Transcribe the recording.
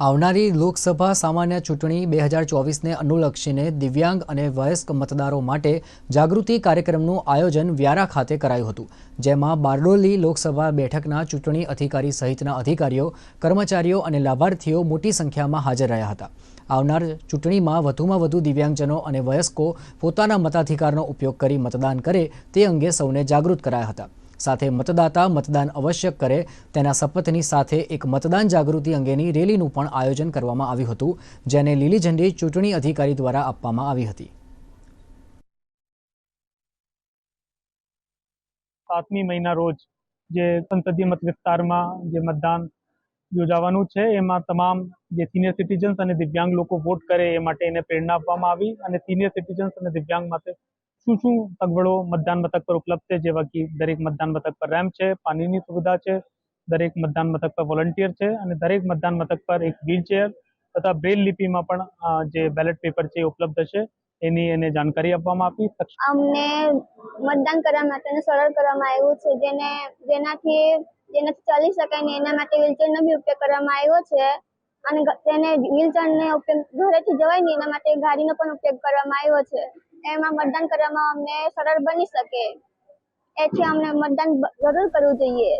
આવનારી લોકસભા સામાન્ય ચૂંટણી બે હજાર ચોવીસને અનુલક્ષીને દિવ્યાંગ અને વયસ્ક મતદારો માટે જાગૃતિ કાર્યક્રમનું આયોજન વ્યારા ખાતે કરાયું હતું, જેમાં બારડોલી લોકસભા બેઠકના ચૂંટણી અધિકારી સહિતના અધિકારીઓ, કર્મચારીઓ અને લાભાર્થીઓ મોટી સંખ્યામાં હાજર રહ્યા હતા. આવનાર ચૂંટણીમાં વધુમાં વધુ દિવ્યાંગજનો અને વયસ્કો પોતાના મતાધિકારનો ઉપયોગ કરી મતદાન કરે તે અંગે સૌને જાગૃત કરાયા હતા. સાથે મતદાતા મતદાન અવશ્ય કરે તેના શપથની સાથે એક મતદાન જાગૃતિ અંગેની રેલીનું પણ આયોજન કરવામાં આવ્યું હતું, જેને લીલી ઝંડી ચૂંટણી અધિકારી દ્વારા આપવામાં આવી હતી. સાતમી મહિના રોજ જે સંસદીય મત વિસ્તારમાં જે મતદાન યોજાવાનું છે, એમાં તમામ જે સિનિયર સિટીઝન્સ અને દિવ્યાંગ લોકો વોટ કરે એ માટે એને પ્રેરણા આપવામાં આવી અને સિનિયર સિટીઝન્સ અને દિવ્યાંગ માટે શું શું સગવડો મતદાન મથક પર ઉપલબ્ધ છે? જેવા કે દરેક મતદાન મથક પર રેમ્પ છે, પાણીની સુવિધા છે, દરેક મતદાન મથક પર વોલન્ટિયર છે અને દરેક મતદાન મથક પર એક વ્હીલચેર તથા બ્રેલ લિપિમાં પણ જે બેલેટ પેપર છે એ ઉપલબ્ધ છે. એની એને જાણકારી આપવામાં આપી. અમને મતદાન કરવા માટેને સરળ કરવામાં આવ્યું છે, જેને, જેનાથી જેનાથી ચાલી શકાય ને એના માટે વ્હીલચેરનો બી ઉપયોગ કરવામાં આવ્યો છે. અને તેને વ્હીલચેરને ઉપયોગ ઘરેથી જવાય ને એના માટે ગાડીનો પણ ઉપયોગ કરવામાં આવ્યો છે. એમાં મતદાન કરવામાં અમને સરળ બની શકે. એથી અમને મતદાન જરૂર કરવું જોઈએ.